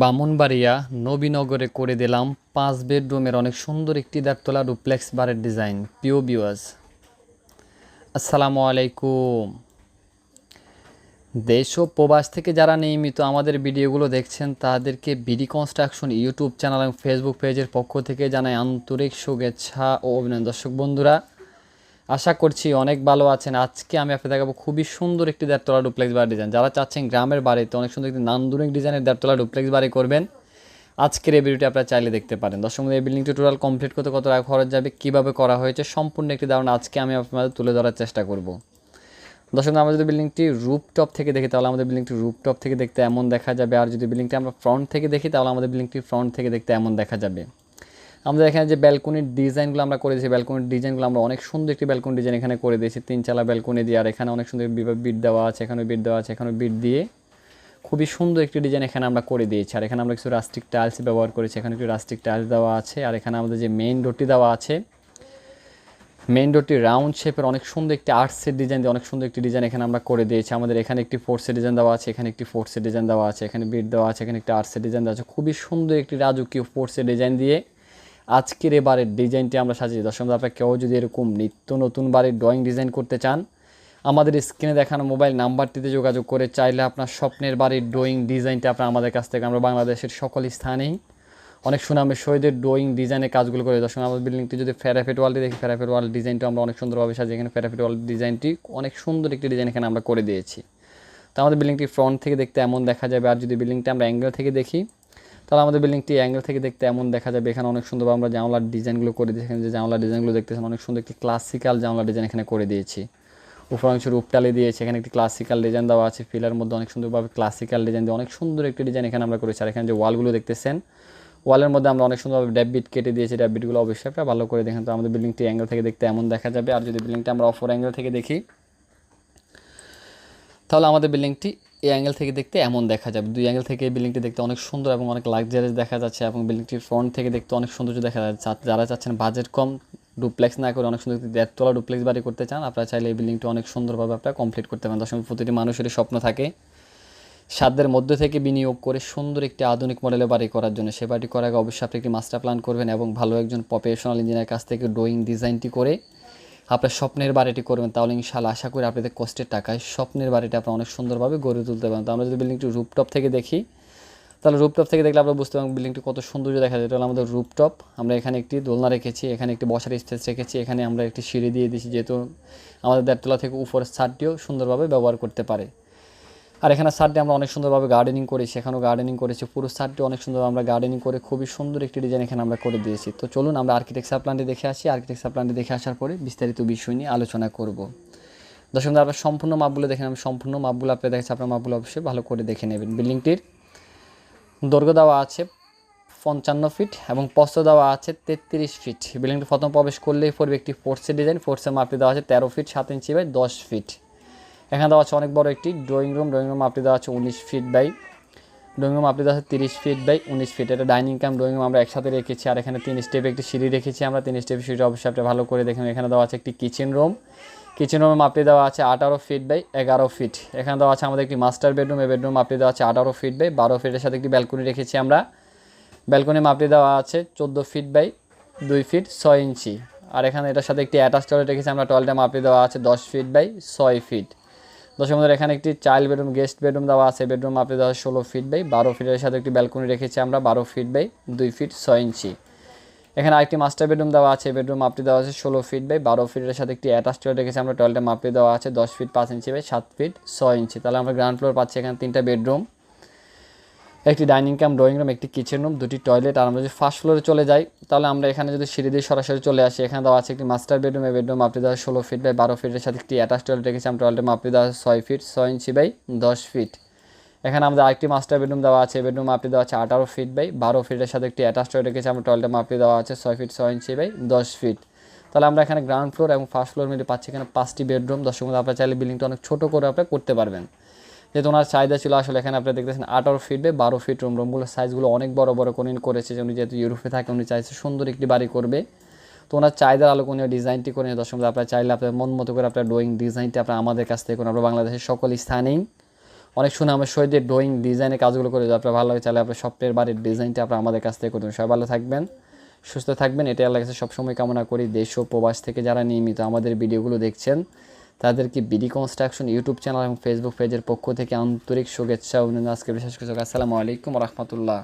বামুনবাড়িয়া নবীনগরে করে দিলাম পাঁচ বেডরুমের অনেক সুন্দর একটি দেড়তলা ডুপ্লেক্স বারের ডিজাইন পিও বিওয়াজ আসসালামু আলাইকুম। দেশ ও প্রবাস থেকে যারা নিয়মিত আমাদের ভিডিওগুলো দেখছেন, তাদেরকে বিডি কনস্ট্রাকশন ইউটিউব চ্যানেল এবং ফেসবুক পেজের পক্ষ থেকে জানাই আন্তরিক শুভেচ্ছা ও অভিনন্দন। দর্শক বন্ধুরা আশা করছি অনেক ভালো আছেন। আজকে আমি আপনাদের দেখাবো খুবই সুন্দর একটি দেড়তলা ডুপ্লেক্স বাড়ি ডিজাইন যারা চাচ্ছেন গ্রামের বাড়িতে অনেক সুন্দর একটি নান্দনিক ডিজাইনের দেড়তলা ডুপ্লেক্স বাড়ি করবেন, আজকের এই ভিডিওটি আপনারা চাইলে দেখতে পারেন। দর্শক এই বিল্ডিংটি টোটাল কমপ্লিট করতে কত টাকা খরচ যাবে, কীভাবে করা হয়েছে, সম্পূর্ণ একটি ধারণা আজকে আমি আপনাদের তুলে ধরার চেষ্টা করব। দর্শক আমরা যদি বিল্ডিংটি রুপটপ থেকে দেখি, তাহলে আমাদের বিল্ডিংটি রুপটপ থেকে দেখতে এমন দেখা যাবে। আর যদি বিল্ডিংটি আমরা ফ্রন্ট থেকে দেখি, তাহলে আমাদের বিল্ডিংটি ফ্রন্ট থেকে দেখতে এমন দেখা যাবে। আমাদের এখানে যে ব্যালকনির ডিজাইনগুলো আমরা করে দিয়েছি ব্যালকনির ডিজাইনগুলো আমরা অনেক সুন্দর একটি ব্যালকনি ডিজাইন এখানে করে দিয়েছি। তিন চালা ব্যালকনি দিয়ে, আর এখানে অনেক সুন্দর বিট দেওয়া আছে এখানে বিট দেওয়া আছে এখানে বিট দিয়ে। খুবই সুন্দর একটি ডিজাইন এখানে আমরা করে দিয়েছি। আর এখানে আমরা কিছু রাস্টিক টাইলস ব্যবহার করেছি। এখানে একটু রাস্টিক টাইলস দেওয়া আছে। আর এখানে আমাদের যে মেইন ডোরটি দেওয়া আছে মেইন ডোরটি রাউন্ড শেপের অনেক সুন্দর একটি আর্টসের ডিজাইন দিয়ে অনেক সুন্দর একটি ডিজাইন এখানে আমরা করে দিয়েছি। আমাদের এখানে একটি ফোর্সের ডিজাইন দেওয়া আছে, এখানে একটি ফোর্সের ডিজাইন দেওয়া আছে, এখানে বিট দেওয়া আছে, এখানে একটি আর্টসের ডিজাইন দেওয়া আছে। খুবই সুন্দর একটি রাজকীয় ফোর্সের ডিজাইন দিয়ে আজকের এবারের ডিজাইনটি আমরা দর্শক বন্ধু, আপনারা কেউ যদি এরকম নিত্য নতুন বাড়ির ড্রয়িং ডিজাইন করতে চান আমাদের স্ক্রিনে দেখানো মোবাইল নাম্বারটিতে যোগাযোগ করে চাইলে আপনার স্বপ্নের বাড়ির ড্রয়িং ডিজাইনটা আপনার আমাদের কাছ থেকে আমরা বাংলাদেশের সকল স্থানেই অনেক সুনামের শহীদের ড্রয়িং ডিজাইনের কাজগুলো করে। দর্শক আমাদের বিল্ডিংটি যদি ফেরাফেট ওয়ালটি দেখি ফেরাফেট ওয়াল ডিজাইনটা আমরা অনেক সুন্দরভাবে সাজিয়ে এখানে ফেরাফেট ওয়াল ডিজাইনটি অনেক সুন্দর একটি ডিজাইন এখানে আমরা করে দিয়েছি। তো আমাদের বিল্ডিংটি ফ্রন্ট থেকে দেখতে এমন দেখা যাবে আর যদি বিল্ডিংটা আমরা অ্যাঙ্গেল থেকে দেখি তাহলে আমাদের বিল্ডিংটি অ্যাঙ্গেল থেকে দেখতে এমন দেখা যাবে। এখানে অনেক সুন্দরভাবে আমরা জানলার ডিজাইনগুলো করে দিয়েছি। এখানে যে জানলার ডিজাইনগুলো দেখতেছেন, অনেক সুন্দর একটি ক্লাসিক্যাল জানলার ডিজাইন এখানে করে দিয়েছি। উপর অংশ রূপটালি দিয়েছি। এখানে একটি ক্লাসিক্যাল ডিজাইন দেওয়া আছে। ফিলার মধ্যে অনেক সুন্দরভাবে ক্লাসিক্যাল ডিজাইন দিয়ে অনেক সুন্দর একটি ডিজাইন এখানে আমরা করেছি। আর এখানে যে ওয়ালগুলো দেখতেছেন ওয়ালের মধ্যে আমরা অনেক সুন্দরভাবে ড্যাববিট কেটে দিয়েছি। ড্যাববিটগুলো অবশ্যই আপনারা ভালো করে দেখেন। তো আমাদের বিল্ডিংটি অ্যাঙ্গেল থেকে দেখতে এমন দেখা যাবে। আর যদি বিল্ডিংটা আমরা অফর অ্যাঙ্গেল থেকে দেখি, তাহলে আমাদের বিল্ডিংটি এই অ্যাঙ্গেল থেকে দেখতে এমন দেখা যাবে। দুই অ্যাঙ্গেল থেকে বিল্ডিংটি দেখতে অনেক সুন্দর এবং অনেক লাক্সারিয়াস দেখা যাচ্ছে এবং বিল্ডিংটির ফ্রন্ট থেকে দেখতে অনেক সৌন্দর্য দেখা যাচ্ছে। যারা চাচ্ছেন বাজেট কম ডুপ্লেক্স না করে অনেক সুন্দর দেড়তলা ডুপ্লেক্স বাড়ি করতে চান, আপনারা চাইলে এই বিল্ডিংটি অনেক সুন্দরভাবে আপনারা কমপ্লিট করতে পারেন। দশমিক প্রতিটি মানুষেরই স্বপ্ন থাকে সাধ্যের মধ্যে থেকে বিনিয়োগ করে সুন্দর একটি আধুনিক মডেলের বাড়ি করার জন্য। সে বাড়ি করার আগে অবশ্যই আপনি একটি মাস্টার প্ল্যান করবেন এবং ভালো একজন প্রফেশনাল ইঞ্জিনিয়ার কাছ থেকে ড্রয়িং ডিজাইনটি করে আপনার স্বপ্নের বাড়িটি করবেন, তাহলে ইনশাল্লাহ আশা করি আপনাদের কষ্টের টাকায় স্বপ্নের বাড়িটা আপনারা অনেক সুন্দরভাবে গড়ে তুলতে পারেন তো আমরা যদি বিল্ডিংটি রুপটপ থেকে দেখি, তাহলে রুপটপ থেকে দেখলে আমরা বুঝতে পারবেন বিল্ডিংটি কত সৌন্দর্য দেখা যায়। এটা হলো আমাদের রুপটপ আমরা এখানে একটি দোলনা রেখেছি, এখানে একটি বসার স্পেস রেখেছি, এখানে আমরা একটি সিঁড়ি দিয়ে দিয়েছি, যেহেতু আমাদের দেড়তলা থেকে উপরের ছাদটিও সুন্দরভাবে ব্যবহার করতে পারে। আর এখানে সারটি আমরা অনেক সুন্দরভাবে গার্ডেনিং করেছি এখানেও গার্ডেনিং করেছি। পুরো সারটি অনেক সুন্দর আমরা গার্ডেনিং করে খুবই সুন্দর একটি ডিজাইন এখানে আমরা করে দিয়েছি। তো চলুন আমরা আর্কিটেকচার প্ল্যানটি দেখে আসি। আর্কিটেকচার প্ল্যানটি দেখে আসার পরে বিস্তারিত বিষয় নিয়ে আলোচনা করব। বন্ধুরা, আপনারা সম্পূর্ণ মাপগুলো দেখেন আমি সম্পূর্ণ মাপগুলো আপনি দেখেছি আপনার মাপগুলো অবশ্যই ভালো করে দেখে নেবেন। বিল্ডিংটির দৈর্ঘ্য দেওয়া আছে পঞ্চান্ন ফিট এবং পস্ত দেওয়া আছে তেত্রিশ ফিট বিল্ডিংটি প্রথম প্রবেশ করলেই পড়বে একটি ফোর্সের ডিজাইন ফোর্সের মাপটি দেওয়া আছে তেরো ফিট সাত ইঞ্চি বাই দশ ফিট এখানে দেওয়া আছে অনেক বড় একটি ড্রয়িং রুম ড্রয়িং রুম মাপটি দেওয়া আছে উনিশ ফিট বাই ড্রয়িং রুম মাপটি দেওয়া আছে তিরিশ ফিট বাই উনিশ ফিট এটা ডাইনিং কাম ড্রয়িং রুম আমরা একসাথে রেখেছি। আর এখানে তিন স্টেপে একটি সিঁড়ি রেখেছি আমরা। তিন স্টেপে সিঁড়ি অবশ্যই আপনি ভালো করে দেখেন এখানে দেওয়া আছে একটি কিচেন রুম কিচেন রুমের মাপটি দেওয়া আছে আঠারো ফিট বাই এগারো ফিট এখানে দেওয়া আছে আমাদের একটি মাস্টার বেডরুম এই বেডরুম মাপটি দেওয়া আছে আঠারো ফিট বাই বারো ফিটের সাথে একটি ব্যালকনি রেখেছি আমরা। ব্যালকনি মাপটি দেওয়া আছে চোদ্দ ফিট বাই দুই ফিট ছয় ইঞ্চি। আর এখানে এটার সাথে একটি অ্যাটাচ টয়লেট রেখেছি আমরা। টয়লেটের মাপটি দেওয়া আছে দশ ফিট বাই ছয় ফিট দর্শক বন্ধুরা, এখানে একটি চাইল্ড বেডরুম, গেস্ট বেডরুম দেওয়া আছে। বেডরুম আপনি দেওয়া ষোলো ফিট বাই বারো ফিটের সাথে একটি ব্যালকনি রেখেছি আমরা, বারো ফিট বাই দুই ফিট ছয় ইঞ্চি। এখানে আরেকটি মাস্টার বেডরুম দেওয়া আছে। বেডরুম মাপটি দেওয়া আছে ষোলো ফিট বাই বারো ফিটের সাথে একটি অ্যাটাচ টয়লেট রেখেছি আমরা। টয়লেটের মাপটি দেওয়া আছে দশ ফিট পাঁচ ইঞ্চি বাই সাত ফিট ছয় ইঞ্চি। তাহলে আমরা গ্রাউন্ড ফ্লোর পাচ্ছি এখানে তিনটা বেডরুম। একটি ডাইনিং কাম ড্রয়িং রুম, একটি কিচেন রুম, দুটি টয়লেট, আর আমরা যদি ফার্স্ট ফ্লোরে চলে যাই, তাহলে আমরা এখানে যদি সিঁড়ি দিয়ে সরাসরি চলে আসি, এখানে দেওয়া আছে একটি মাস্টার বেডরুম এই বেডরুম মাপটি দেওয়া ষোলো ফিট বাই বারো ফিটের সাথে একটি অ্যাটাচ টয়লেট রেখেছি, আমরা টয়লেটের মাপটি দেওয়া ছয় ফিট ছয় ইঞ্চি বাই দশ ফিট এখানে আমাদের আরেকটি মাস্টার বেডরুম দেওয়া আছে বেডরুম মাপটি দেওয়া আছে আঠারো ফিট বাই বারো ফিটের সাথে একটি অ্যাটাচ টয়লেট রেখেছি, আমরা টয়লেটের মাপটি দেওয়া আছে ছয় ফিট ছয় ইঞ্চি বাই দশ ফিট তাহলে আমরা এখানে গ্রাউন্ড ফ্লোর এবং ফার্স্ট ফ্লোর মিলে পাচ্ছি এখানে পাঁচটি বেডরুম দর্শক আপনারা চাইলে বিল্ডিংটা অনেক ছোটো করে আপনি করতে পারবেন। যেহেতু ওনার চাহিদা ছিল আসলে এখানে আপনি দেখতেছেন আঠারো ফিট বা বারো ফিট রুম রুমগুলো সাইজগুলো অনেক বড় বড়। করে করেছে উনি যেহেতু ইউরোপে থাকে, উনি চাইছে সুন্দর একটি বাড়ি করবে। তো ওনার চাহিদার আলোকে উনি ডিজাইনটি করে দশম আপনার চাইলে আপনার মন মতো করে আপনার ড্রয়িং ডিজাইনটি আপনার আমাদের কাছ থেকে করুন। আমরা বাংলাদেশের সকল স্থানেই অনেক সুনামের সহিত ড্রয়িং ডিজাইনের কাজগুলো করে আপনার ভালো লাগে চাইলে আপনার সফটওয়্যার বাড়ির ডিজাইনটি আপনার আমাদের কাছ থেকে করুন। সবাই ভালো থাকবেন, সুস্থ থাকবেন। এটাই আল্লাহ কাছে সবসময় কামনা করি। দেশ ও প্রবাস থেকে যারা নিয়মিত আমাদের ভিডিওগুলো দেখছেন তাদেরকে বিডি কনস্ট্রাকশন ইউটিউব চ্যানেল এবং ফেসবুক পেজের পক্ষ থেকে আন্তরিক শুভেচ্ছা অভিনন্দন। আজকে বিশেষ কিছু আসসালামু আলাইকুম রহমতুল্লাহ।